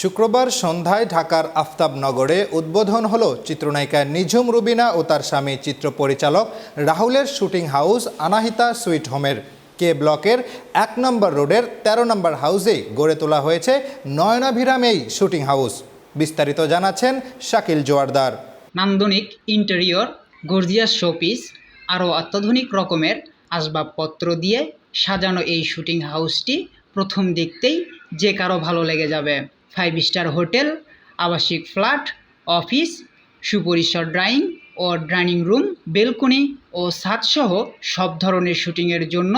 শুক্রবার সন্ধ্যায় ঢাকার আফতাবনগরে উদ্বোধন হলো চিত্রনায়িকা নিঝুম রুবিনা ও তার স্বামী চিত্র পরিচালক রাহুলের শুটিং হাউস আনাহিতা সুইট হোমের। কে ব্লকের এক নম্বর রোডের ১৩ নম্বর হাউসে গড়ে তোলা হয়েছে নয়নাভিরাম এই শুটিং হাউস। বিস্তারিত জানাচ্ছেন শাকিল জোয়ারদার। নান্দনিক ইন্টেরিয়র, গর্জিয়াস শোপিস, আরও অত্যাধুনিক রকমের আসবাবপত্র দিয়ে সাজানো এই শুটিং হাউসটি প্রথম দেখতেই যে কারও ভালো লেগে যাবে। ফাইভ স্টার হোটেল, আবাসিক ফ্ল্যাট, অফিস, সুপরিসর ড্রাইং ও ডাইনিং রুম, বেলকনি ও ছাদসহ সব ধরনের শুটিংয়ের জন্য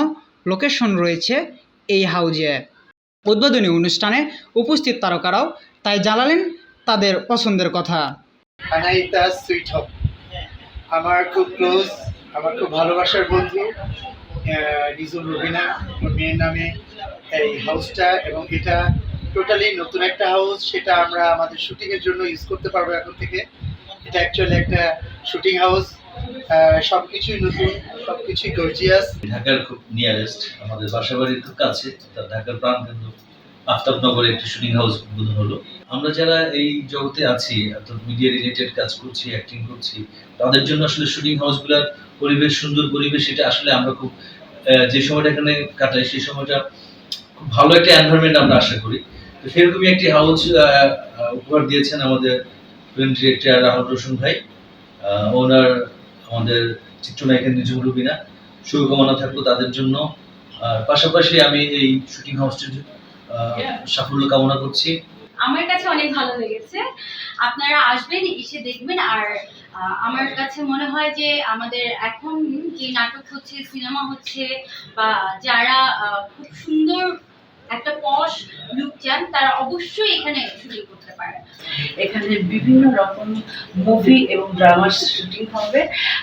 লোকেশন রয়েছে এই হাউজে। উদ্বোধনী অনুষ্ঠানে উপস্থিত তারকারাও তাই জানালেন তাদের পছন্দের কথা। আমার খুব ক্লোজ, আমার খুব ভালোবাসার বন্ধু রবিনা। মেয়ের নামে এই হাউসটা এবং এটা টোটালি নতুন একটা হাউস সেটা আমরা আমাদের শুটিংয়ের জন্য ইউজ করতে পারব এখন থেকে। এটা অ্যাকচুয়ালি একটা শুটিং হাউস সব কিছুই নতুন সব কিছুই গর্জিয়াস ঢাকার খুব নিয়ারেস্ট আমাদের বাসাবাড়ির খুব কাছে ঢাকার প্রাণকেন্দ্র আফতাবনগরে একটি শুটিং হাউস উদ্বোধন হলো। আমরা যারা এই জগতে আছি অর্থাৎ মিডিয়া রিলেটেড কাজ করছি অ্যাক্টিং করছি, তাদের জন্য আসলে শুটিং হাউসগুলোর পরিবেশ, সুন্দর পরিবেশ, এটা আসলে আমরা খুব যে সময়টা এখানে কাটাই, সেই সময়টা খুব ভালো একটা এনভায়রনমেন্ট আমরা আশা করি। তো সেরকমই একটি হাউস উপহার দিয়েছেন আমাদের ফিল্ম ডিরেক্টর রাহুল রোশন ভাই। ওনার আমাদের চিত্রনায়িকা নিজুম রুবিনা। শুভকামনা থাকল তাদের জন্য। পাশাপাশি আমি এই শুটিং হাউসটির সাফল্য কামনা করছি। আমার কাছে অনেক ভালো লেগেছে। আপনারা আসবেন এসে দেখবেন। আর আমার কাছে মনে হয় যে আমাদের এখন যে নাটক হচ্ছে সিনেমা হচ্ছে বা যারা খুব সুন্দর একটা পশ লুক চান তারা অবশ্যই এখানে শুটিং করতে পারে। এখানে বিভিন্ন রকম মুভি এবং ড্রামার শুটিং হবে।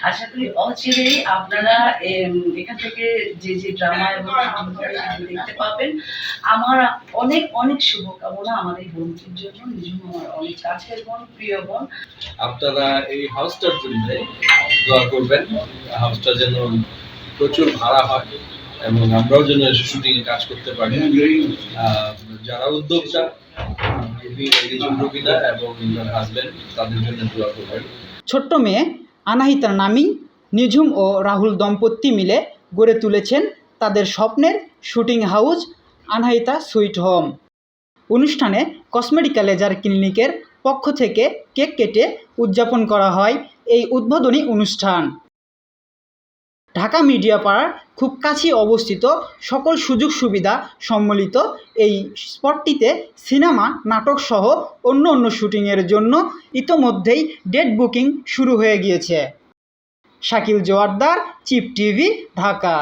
আশা করি অচিরেই আপনারা এখান থেকে যে যে ড্রামা এবং দেখতে পাবেন। আমার অনেক অনেক শুভকামনা আমার এই বোনটির জন্য নিজম আমার অনেক কাছের বোন প্রিয় বোন। আপনারা এই হাউসটার জন্য দোয়া করবেন। হাউসটা যেন প্রচুর ভাড়া হয়। এবং আমরাও যেন শুটিং এ কাজ করতে পারি। যারা উদ্যোক্তা এবং তাদের জন্য দোয়া করবেন। ছোট্ট মেয়ে আনাহিতার নামই নিঝুম ও রাহুল দম্পতি মিলে গড়ে তুলেছেন তাদের স্বপ্নের shooting house, Anahita sweet home. অনুষ্ঠানে কসমেটিক্যাল লেজার ক্লিনিকের পক্ষ থেকে কেক কেটে উদযাপন করা হয় এই উদ্বোধনী অনুষ্ঠান। ঢাকা মিডিয়া পাড়ার খুব কাছেই অবস্থিত সকল সুযোগ সুবিধা সম্মিলিত এই স্পটটিতে সিনেমা, নাটক সহ অন্য অন্য শুটিংয়ের জন্য ইতোমধ্যেই ডেট বুকিং শুরু হয়ে গিয়েছে। Shakil Joardar, cheap TV, Dhaka.